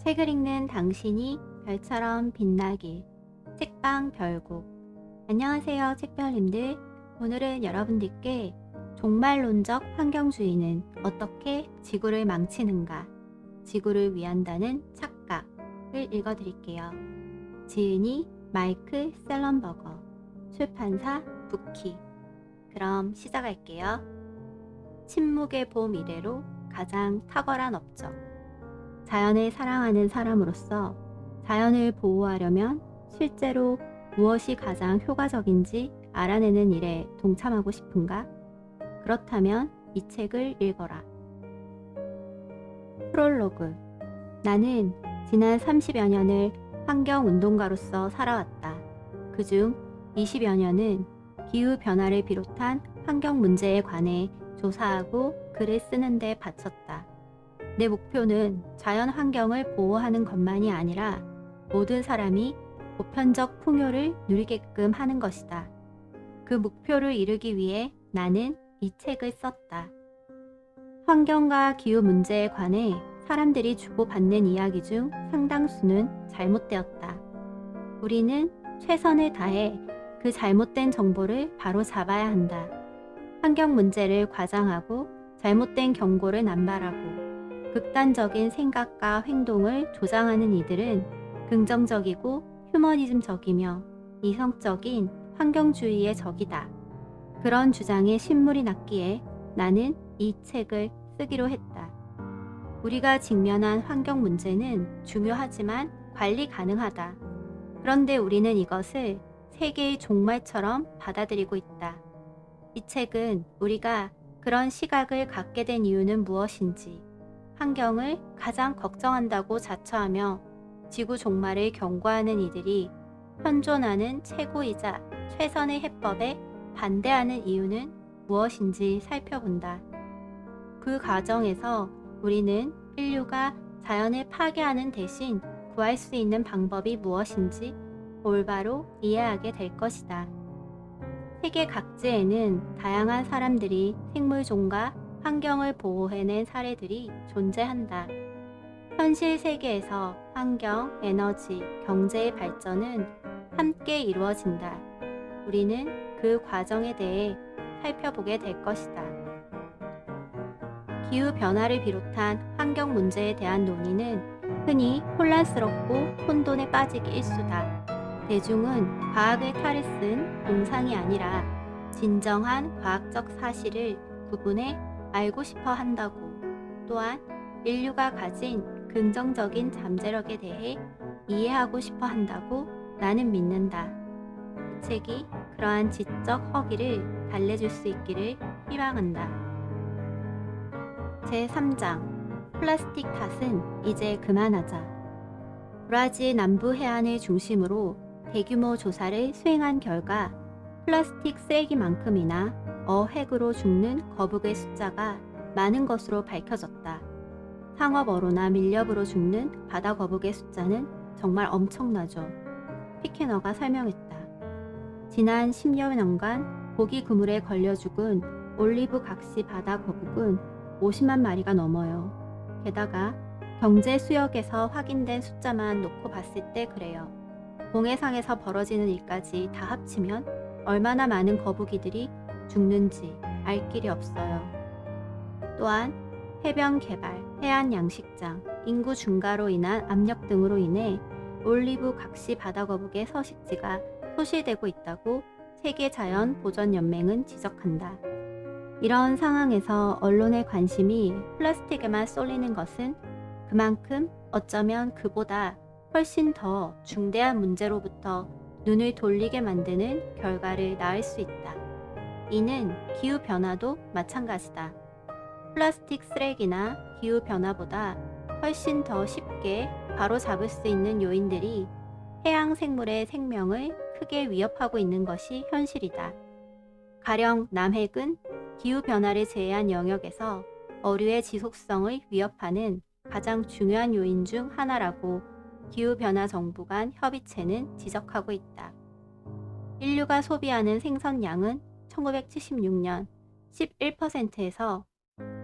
책을 읽는 당신이 별처럼 빛나길. 책방 별곡. 안녕하세요, 책별님들. 오늘은 여러분들께 종말론적 환경주의는 어떻게 지구를 망치는가, 지구를 위한다는 착각을 읽어드릴게요. 지은이 마이크 셀런버거, 출판사 부키. 그럼 시작할게요. 침묵의 봄 이래로 가장 탁월한 업적. 자연을 사랑하는 사람으로서 자연을 보호하려면 실제로 무엇이 가장 효과적인지 알아내는 일에 동참하고 싶은가? 그렇다면 이 책을 읽어라. 프롤로그. 나는 지난 30여 년을 환경운동가로서 살아왔다. 그중 20여 년은 기후변화를 비롯한 환경 문제에 관해 조사하고 글을 쓰는 데 바쳤다. 내 목표는 자연 환경을 보호하는 것만이 아니라 모든 사람이 보편적 풍요를 누리게끔 하는 것이다. 그 목표를 이루기 위해 나는 이 책을 썼다. 환경과 기후 문제에 관해 사람들이 주고받는 이야기 중 상당수는 잘못되었다. 우리는 최선을 다해 그 잘못된 정보를 바로 잡아야 한다. 환경 문제를 과장하고 잘못된 경고를 남발하고 극단적인 생각과 행동을 조장하는 이들은 긍정적이고 휴머니즘적이며 이성적인 환경주의의 적이다. 그런 주장에 신물이 났기에 나는 이 책을 쓰기로 했다. 우리가 직면한 환경 문제는 중요하지만 관리 가능하다. 그런데 우리는 이것을 세계의 종말처럼 받아들이고 있다. 이 책은 우리가 그런 시각을 갖게 된 이유는 무엇인지, 환경을 가장 걱정한다고 자처하며 지구 종말을 경고하는 이들이 현존하는 최고이자 최선의 해법에 반대하는 이유는 무엇인지 살펴본다. 그 과정에서 우리는 인류가 자연을 파괴하는 대신 구할 수 있는 방법이 무엇인지 올바로 이해하게 될 것이다. 세계 각지에는 다양한 사람들이 생물종과 환경을 보호해낸 사례들이 존재한다. 현실 세계에서 환경, 에너지, 경제의 발전은 함께 이루어진다. 우리는 그 과정에 대해 살펴보게 될 것이다. 기후 변화를 비롯한 환경 문제에 대한 논의는 흔히 혼란스럽고 혼돈에 빠지기 일수다. 대중은 과학의 탈을 쓴 동상이 아니라 진정한 과학적 사실을 구분해 알고 싶어 한다고 또한 인류가 가진 긍정적인 잠재력에 대해 이해하고 싶어 한다고 나는 믿는다. 이 책이 그러한 지적 허기를 달래줄 수 있기를 희망한다. 제3장 플라스틱 탓은 이제 그만하자. 브라질 남부 해안을 중심으로 대규모 조사를 수행한 결과 플라스틱 쓰레기만큼이나 어획으로 죽는 거북의 숫자가 많은 것으로 밝혀졌다. 상업어로나 밀렵으로 죽는 바다 거북의 숫자는 정말 엄청나죠. 피케너가 설명했다. 지난 10여 년간 고기 그물에 걸려 죽은 올리브 각시 바다 거북은 50만 마리가 넘어요. 게다가 경제 수역에서 확인된 숫자만 놓고 봤을 때 그래요. 공해상에서 벌어지는 일까지 다 합치면 얼마나 많은 거북이들이 죽는지 알 길이 없어요. 또한 해변 개발, 해안 양식장, 인구 증가로 인한 압력 등으로 인해 올리브 각시 바다거북의 서식지가 소실되고 있다고 세계자연보전연맹은 지적한다. 이런 상황에서 언론의 관심이 플라스틱에만 쏠리는 것은 그만큼 어쩌면 그보다 훨씬 더 중대한 문제로부터 눈을 돌리게 만드는 결과를 낳을 수 있다. 이는 기후변화도 마찬가지다. 플라스틱 쓰레기나 기후변화보다 훨씬 더 쉽게 바로 잡을 수 있는 요인들이 해양 생물의 생명을 크게 위협하고 있는 것이 현실이다. 가령 남핵은 기후변화를 제외한 영역에서 어류의 지속성을 위협하는 가장 중요한 요인 중 하나라고 기후변화 정부 간 협의체는 지적하고 있다. 인류가 소비하는 생선량은 1976년 11%에서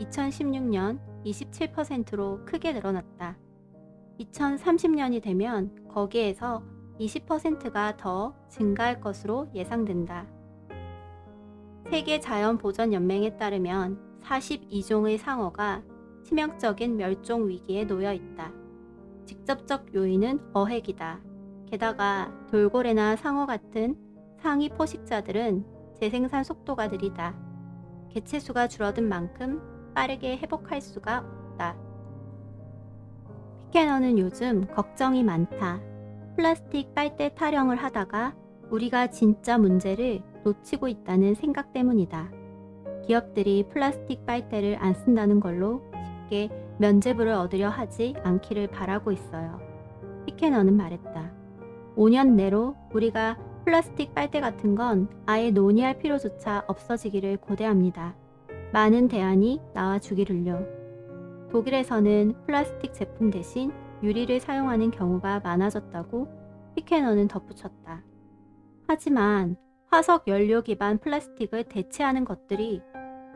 2016년 27%로 크게 늘어났다. 2030년이 되면 거기에서 20%가 더 증가할 것으로 예상된다. 세계 자연 보전 연맹에 따르면 42종의 상어가 치명적인 멸종 위기에 놓여 있다. 직접적 요인은 어획이다. 게다가 돌고래나 상어 같은 상위 포식자들은 재생산 속도가 느리다. 개체수가 줄어든 만큼 빠르게 회복할 수가 없다. 피케너는 요즘 걱정이 많다. 플라스틱 빨대 타령을 하다가 우리가 진짜 문제를 놓치고 있다는 생각 때문이다. 기업들이 플라스틱 빨대를 안 쓴다는 걸로 쉽게 면제부를 얻으려 하지 않기를 바라고 있어요. 피케너는 말했다. 5년 내로 우리가 플라스틱 빨대 같은 건 아예 논의할 필요조차 없어지기를 고대합니다. 많은 대안이 나와주기를요. 독일에서는 플라스틱 제품 대신 유리를 사용하는 경우가 많아졌다고 피케너는 덧붙였다. 하지만 화석 연료 기반 플라스틱을 대체하는 것들이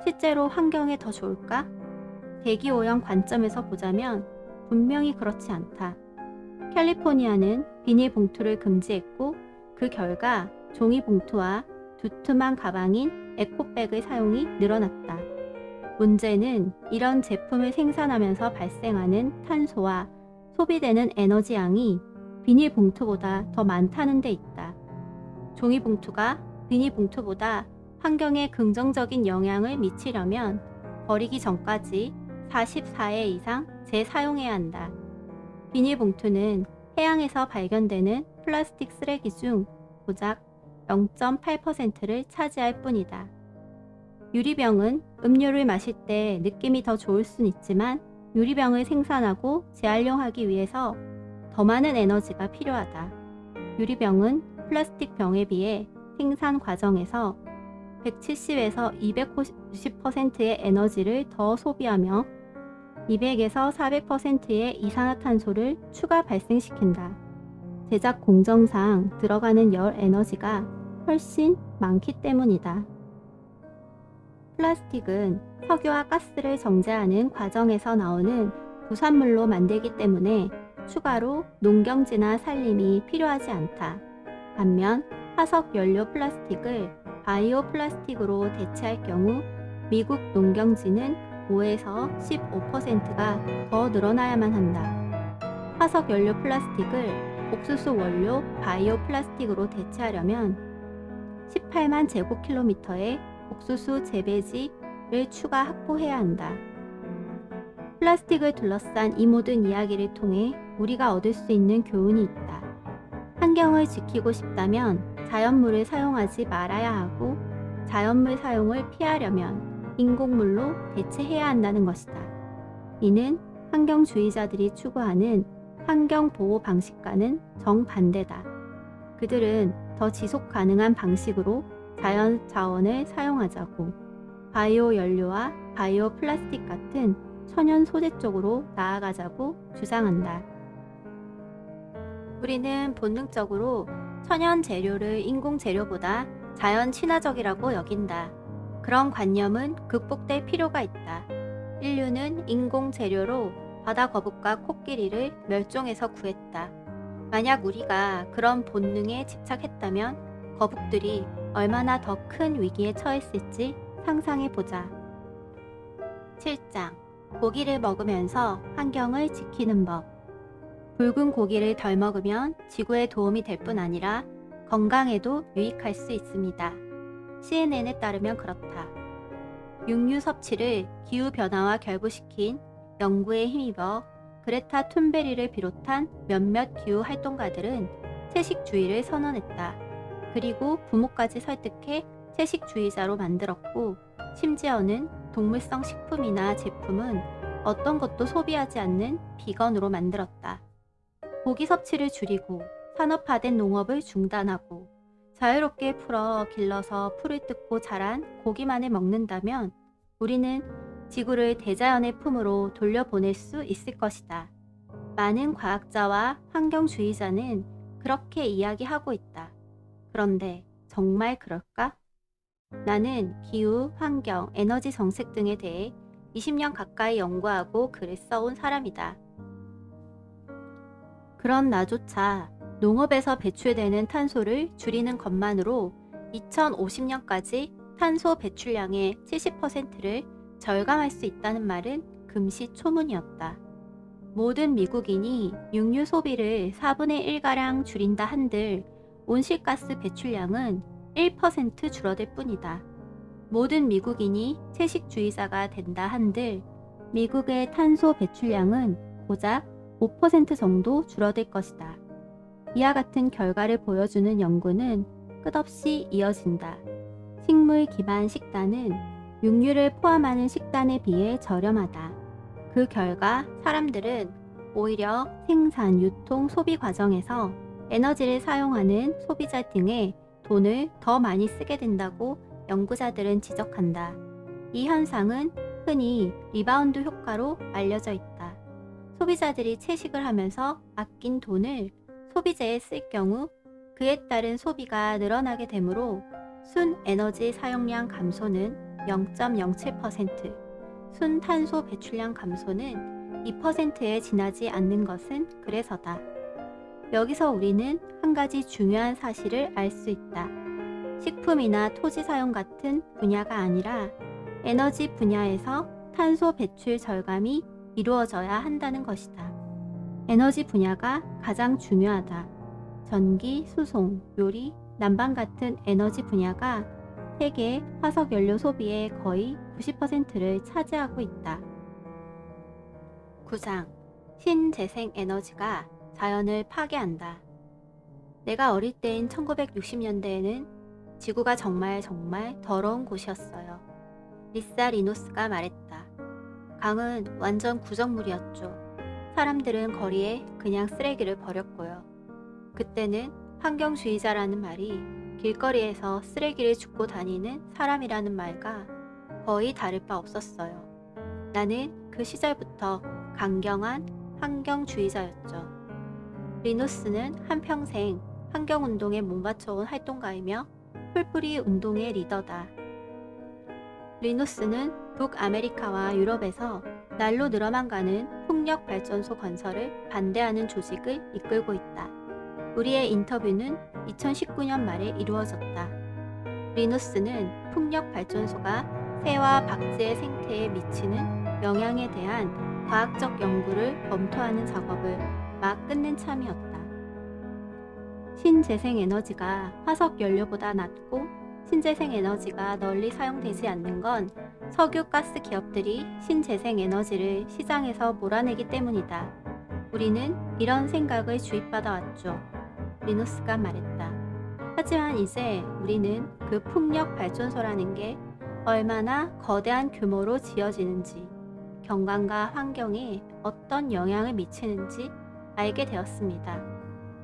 실제로 환경에 더 좋을까? 대기 오염 관점에서 보자면 분명히 그렇지 않다. 캘리포니아는 비닐 봉투를 금지했고 그 결과 종이 봉투와 두툼한 가방인 에코백의 사용이 늘어났다. 문제는 이런 제품을 생산하면서 발생하는 탄소와 소비되는 에너지 양이 비닐 봉투보다 더 많다는 데 있다. 종이 봉투가 비닐 봉투보다 환경에 긍정적인 영향을 미치려면 버리기 전까지 44회 이상 재사용해야 한다. 비닐 봉투는 해양에서 발견되는 플라스틱 쓰레기 중 고작 0.8%를 차지할 뿐이다. 유리병은 음료를 마실 때 느낌이 더 좋을 순 있지만 유리병을 생산하고 재활용하기 위해서 더 많은 에너지가 필요하다. 유리병은 플라스틱 병에 비해 생산 과정에서 170에서 290%의 에너지를 더 소비하며 200에서 400%의 이산화탄소를 추가 발생시킨다. 제작 공정상 들어가는 열 에너지가 훨씬 많기 때문이다. 플라스틱은 석유와 가스를 정제하는 과정에서 나오는 부산물로 만들기 때문에 추가로 농경지나 산림이 필요하지 않다. 반면 화석 연료 플라스틱을 바이오 플라스틱으로 대체할 경우 미국 농경지는 5에서 15%가 더 늘어나야만 한다. 화석 연료 플라스틱을 옥수수 원료 바이오 플라스틱으로 대체하려면 18만 제곱킬로미터의 옥수수 재배지를 추가 확보해야 한다. 플라스틱을 둘러싼 이 모든 이야기를 통해 우리가 얻을 수 있는 교훈이 있다. 환경을 지키고 싶다면 자연물을 사용하지 말아야 하고 자연물 사용을 피하려면 인공물로 대체해야 한다는 것이다. 이는 환경주의자들이 추구하는 환경 보호 방식과는 정반대다. 그들은 더 지속 가능한 방식으로 자연 자원을 사용하자고 바이오 연료와 바이오 플라스틱 같은 천연 소재 쪽으로 나아가자고 주장한다. 우리는 본능적으로 천연 재료를 인공 재료보다 자연 친화적이라고 여긴다. 그런 관념은 극복될 필요가 있다. 인류는 인공 재료로 바다 거북과 코끼리를 멸종해서 구했다. 만약 우리가 그런 본능에 집착했다면 거북들이 얼마나 더 큰 위기에 처했을지 상상해 보자. 7장 고기를 먹으면서 환경을 지키는 법. 붉은 고기를 덜 먹으면 지구에 도움이 될 뿐 아니라 건강에도 유익할 수 있습니다. CNN에 따르면 그렇다. 육류 섭취를 기후변화와 결부시킨 연구에 힘입어 그레타 툰베리를 비롯한 몇몇 기후 활동가들은 채식주의를 선언했다. 그리고 부모까지 설득해 채식주의자로 만들었고 심지어는 동물성 식품이나 제품은 어떤 것도 소비하지 않는 비건으로 만들었다. 고기 섭취를 줄이고 산업화된 농업을 중단하고 자유롭게 풀어 길러서 풀을 뜯고 자란 고기만을 먹는다면 우리는 지구를 대자연의 품으로 돌려보낼 수 있을 것이다. 많은 과학자와 환경주의자는 그렇게 이야기하고 있다. 그런데 정말 그럴까? 나는 기후, 환경, 에너지 정책 등에 대해 20년 가까이 연구하고 글을 써온 사람이다. 그런 나조차 농업에서 배출되는 탄소를 줄이는 것만으로 2050년까지 탄소 배출량의 70%를 절감할 수 있다는 말은 금시초문이었다. 모든 미국인이 육류 소비를 4분의 1가량 줄인다 한들 온실가스 배출량은 1% 줄어들 뿐이다. 모든 미국인이 채식주의자가 된다 한들 미국의 탄소 배출량은 고작 5% 정도 줄어들 것이다. 이와 같은 결과를 보여주는 연구는 끝없이 이어진다. 식물 기반 식단은 육류를 포함하는 식단에 비해 저렴하다. 그 결과 사람들은 오히려 생산, 유통, 소비 과정에서 에너지를 사용하는 소비자 등에 돈을 더 많이 쓰게 된다고 연구자들은 지적한다. 이 현상은 흔히 리바운드 효과로 알려져 있다. 소비자들이 채식을 하면서 아낀 돈을 소비재에 쓸 경우 그에 따른 소비가 늘어나게 되므로 순 에너지 사용량 감소는 0.07%, 순 탄소 배출량 감소는 2%에 지나지 않는 것은 그래서다. 여기서 우리는 한 가지 중요한 사실을 알 수 있다. 식품이나 토지 사용 같은 분야가 아니라 에너지 분야에서 탄소 배출 절감이 이루어져야 한다는 것이다. 에너지 분야가 가장 중요하다. 전기, 수송, 요리, 난방 같은 에너지 분야가 세계 화석 연료 소비의 거의 90%를 차지하고 있다. 9장 신재생 에너지가 자연을 파괴한다. 내가 어릴 때인 1960년대에는 지구가 정말 정말 더러운 곳이었어요. 리사 리노스가 말했다. 강은 완전 구정물이었죠. 사람들은 거리에 그냥 쓰레기를 버렸고요. 그때는 환경주의자라는 말이 길거리에서 쓰레기를 줍고 다니는 사람이라는 말과 거의 다를 바 없었어요. 나는 그 시절부터 강경한 환경주의자였죠. 리누스는 한평생 환경운동에 몸바쳐온 활동가이며 풀뿌리 운동의 리더다. 리누스는 북아메리카와 유럽에서 날로 늘어만 가는 풍력 발전소 건설을 반대하는 조직을 이끌고 있다. 우리의 인터뷰는 2019년 말에 이루어졌다. 리누스는 풍력 발전소가 새와 박쥐의 생태에 미치는 영향에 대한 과학적 연구를 검토하는 작업을 막 끝낸 참이었다. 신재생 에너지가 화석 연료보다 낮고 신재생 에너지가 널리 사용되지 않는 건 석유 가스 기업들이 신재생 에너지를 시장에서 몰아내기 때문이다. 우리는 이런 생각을 주입받아 왔죠. 리누스가 말했다. 하지만 이제 우리는 그 풍력 발전소라는 게 얼마나 거대한 규모로 지어지는지, 경관과 환경에 어떤 영향을 미치는지 알게 되었습니다.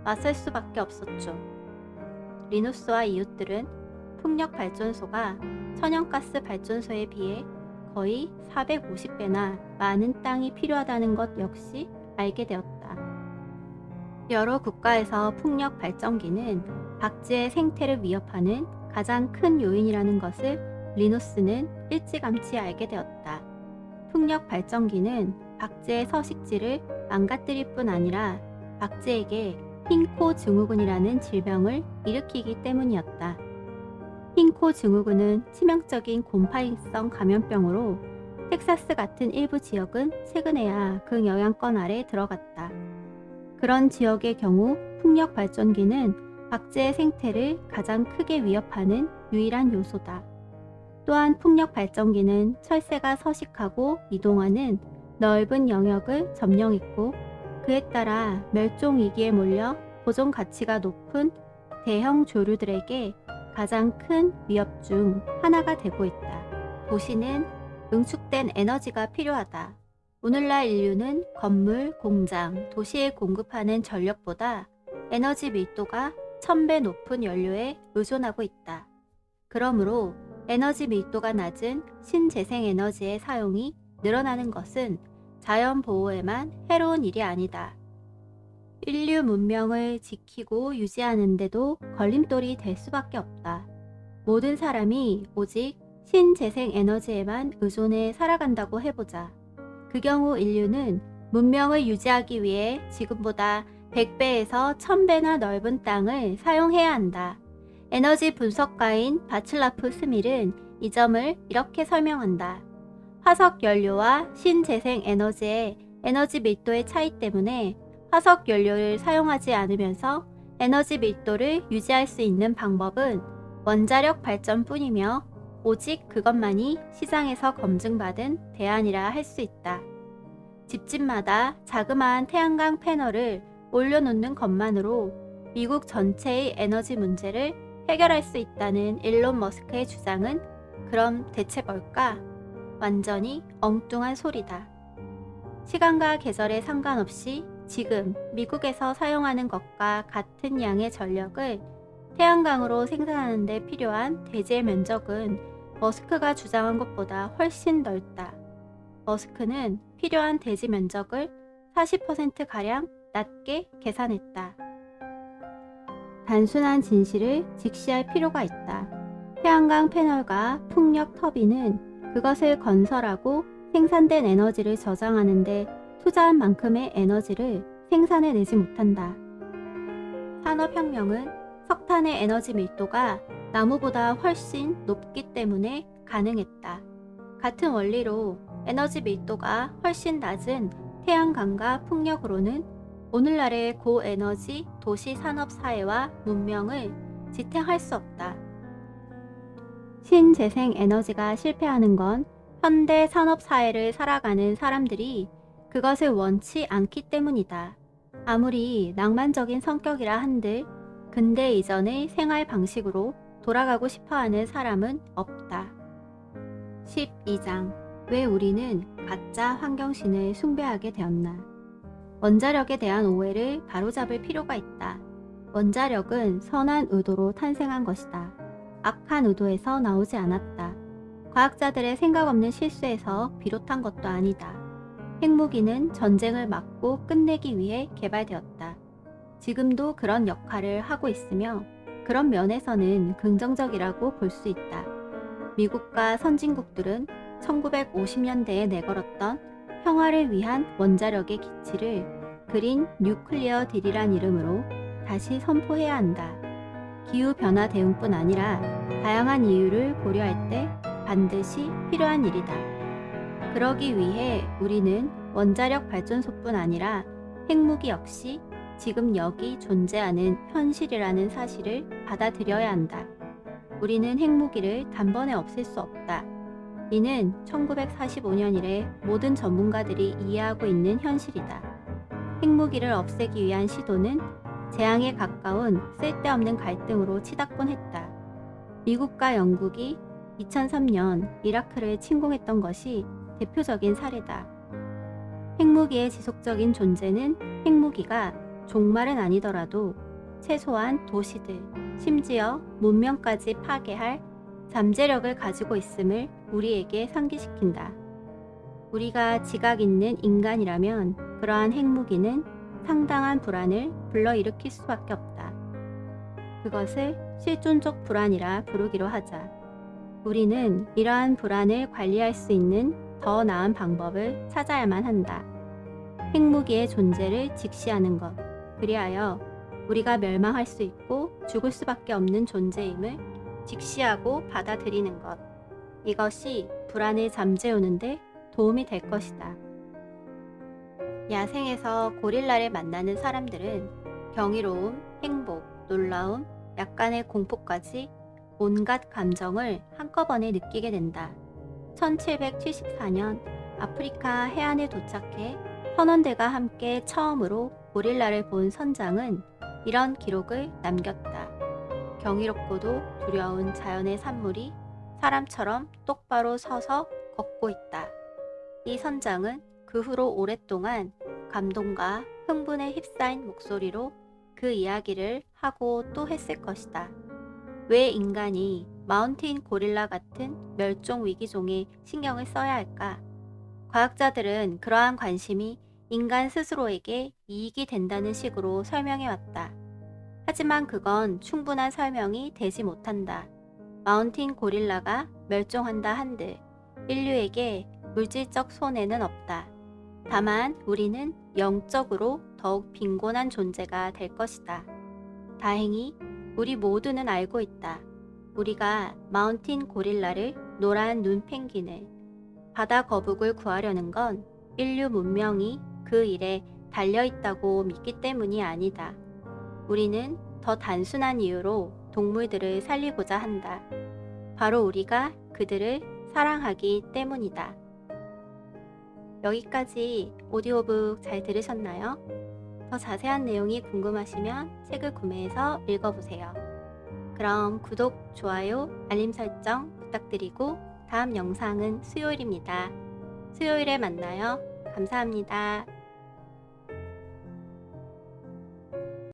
맞설 수밖에 없었죠. 리누스와 이웃들은 풍력 발전소가 천연가스 발전소에 비해 거의 450배나 많은 땅이 필요하다는 것 역시 알게 되었다. 여러 국가에서 풍력 발전기는 박쥐의 생태를 위협하는 가장 큰 요인이라는 것을 리누스는 일찌감치 알게 되었다. 풍력 발전기는 박쥐의 서식지를 망가뜨릴 뿐 아니라 박쥐에게 흰코 증후군이라는 질병을 일으키기 때문이었다. 흰코 증후군은 치명적인 곰팡이성 감염병으로 텍사스 같은 일부 지역은 최근에야 그 영향권 아래 들어갔다. 그런 지역의 경우 풍력 발전기는 박쥐의 생태를 가장 크게 위협하는 유일한 요소다. 또한 풍력 발전기는 철새가 서식하고 이동하는 넓은 영역을 점령했고 그에 따라 멸종 위기에 몰려 보존 가치가 높은 대형 조류들에게 가장 큰 위협 중 하나가 되고 있다. 도시는 응축된 에너지가 필요하다. 오늘날 인류는 건물, 공장, 도시에 공급하는 전력보다 에너지 밀도가 1000배 높은 연료에 의존하고 있다. 그러므로 에너지 밀도가 낮은 신재생 에너지의 사용이 늘어나는 것은 자연 보호에만 해로운 일이 아니다. 인류 문명을 지키고 유지하는데도 걸림돌이 될 수밖에 없다. 모든 사람이 오직 신재생 에너지에만 의존해 살아간다고 해보자. 그 경우 인류는 문명을 유지하기 위해 지금보다 100배에서 1000배나 넓은 땅을 사용해야 한다. 에너지 분석가인 바칠라프 스밀은 이 점을 이렇게 설명한다. 화석 연료와 신재생 에너지의 에너지 밀도의 차이 때문에 화석 연료를 사용하지 않으면서 에너지 밀도를 유지할 수 있는 방법은 원자력 발전뿐이며 오직 그것만이 시장에서 검증받은 대안이라 할 수 있다. 집집마다 자그마한 태양광 패널을 올려놓는 것만으로 미국 전체의 에너지 문제를 해결할 수 있다는 일론 머스크의 주장은 그럼 대체 뭘까? 완전히 엉뚱한 소리다. 시간과 계절에 상관없이 지금 미국에서 사용하는 것과 같은 양의 전력을 태양광으로 생산하는 데 필요한 대지의 면적은 머스크가 주장한 것보다 훨씬 넓다. 머스크는 필요한 대지 면적을 40%가량 낮게 계산했다. 단순한 진실을 직시할 필요가 있다. 태양광 패널과 풍력 터빈은 그것을 건설하고 생산된 에너지를 저장하는데 투자한 만큼의 에너지를 생산해내지 못한다. 산업혁명은 석탄의 에너지 밀도가 나무보다 훨씬 높기 때문에 가능했다. 같은 원리로 에너지 밀도가 훨씬 낮은 태양광과 풍력으로는 오늘날의 고에너지 도시 산업 사회와 문명을 지탱할 수 없다. 신재생 에너지가 실패하는 건 현대 산업 사회를 살아가는 사람들이 그것을 원치 않기 때문이다. 아무리 낭만적인 성격이라 한들 근대 이전의 생활 방식으로 돌아가고 싶어 하는 사람은 없다. 12장 왜 우리는 가짜 환경신을 숭배하게 되었나? 원자력에 대한 오해를 바로잡을 필요가 있다. 원자력은 선한 의도로 탄생한 것이다. 악한 의도에서 나오지 않았다. 과학자들의 생각 없는 실수에서 비롯한 것도 아니다. 핵무기는 전쟁을 막고 끝내기 위해 개발되었다. 지금도 그런 역할을 하고 있으며 그런 면에서는 긍정적이라고 볼 수 있다. 미국과 선진국들은 1950년대에 내걸었던 평화를 위한 원자력의 기치를 그린 뉴클리어 딜이란 이름으로 다시 선포해야 한다. 기후변화 대응뿐 아니라 다양한 이유를 고려할 때 반드시 필요한 일이다. 그러기 위해 우리는 원자력 발전소뿐 아니라 핵무기 역시 지금 여기 존재하는 현실이라는 사실을 받아들여야 한다. 우리는 핵무기를 단번에 없앨 수 없다. 이는 1945년 이래 모든 전문가들이 이해하고 있는 현실이다. 핵무기를 없애기 위한 시도는 재앙에 가까운 쓸데없는 갈등으로 치닫곤 했다. 미국과 영국이 2003년 이라크를 침공했던 것이 대표적인 사례다. 핵무기의 지속적인 존재는 핵무기가 종말은 아니더라도 최소한 도시들, 심지어 문명까지 파괴할 잠재력을 가지고 있음을 우리에게 상기시킨다. 우리가 지각 있는 인간이라면 그러한 핵무기는 상당한 불안을 불러일으킬 수밖에 없다. 그것을 실존적 불안이라 부르기로 하자. 우리는 이러한 불안을 관리할 수 있는 더 나은 방법을 찾아야만 한다. 핵무기의 존재를 직시하는 것. 그리하여 우리가 멸망할 수 있고 죽을 수밖에 없는 존재임을 직시하고 받아들이는 것. 이것이 불안을 잠재우는데 도움이 될 것이다. 야생에서 고릴라를 만나는 사람들은 경이로움, 행복, 놀라움, 약간의 공포까지 온갖 감정을 한꺼번에 느끼게 된다. 1774년 아프리카 해안에 도착해 선원들과 함께 처음으로 고릴라를 본 선장은 이런 기록을 남겼다. 경이롭고도 두려운 자연의 산물이 사람처럼 똑바로 서서 걷고 있다. 이 선장은 그 후로 오랫동안 감동과 흥분에 휩싸인 목소리로 그 이야기를 하고 또 했을 것이다. 왜 인간이 마운틴 고릴라 같은 멸종 위기종에 신경을 써야 할까? 과학자들은 그러한 관심이 인간 스스로에게 이익이 된다는 식으로 설명해 왔다. 하지만 그건 충분한 설명이 되지 못한다. 마운틴 고릴라가 멸종한다 한들 인류에게 물질적 손해는 없다. 다만 우리는 영적으로 더욱 빈곤한 존재가 될 것이다. 다행히 우리 모두는 알고 있다. 우리가 마운틴 고릴라를 노란 눈 펭귄을 바다 거북을 구하려는 건 인류 문명이 그 일에 달려 있다고 믿기 때문이 아니다. 우리는 더 단순한 이유로 동물들을 살리고자 한다. 바로 우리가 그들을 사랑하기 때문이다. 여기까지 오디오북 잘 들으셨나요? 더 자세한 내용이 궁금하시면 책을 구매해서 읽어보세요. 그럼 구독, 좋아요, 알림 설정 부탁드리고 다음 영상은 수요일입니다. 수요일에 만나요. 감사합니다.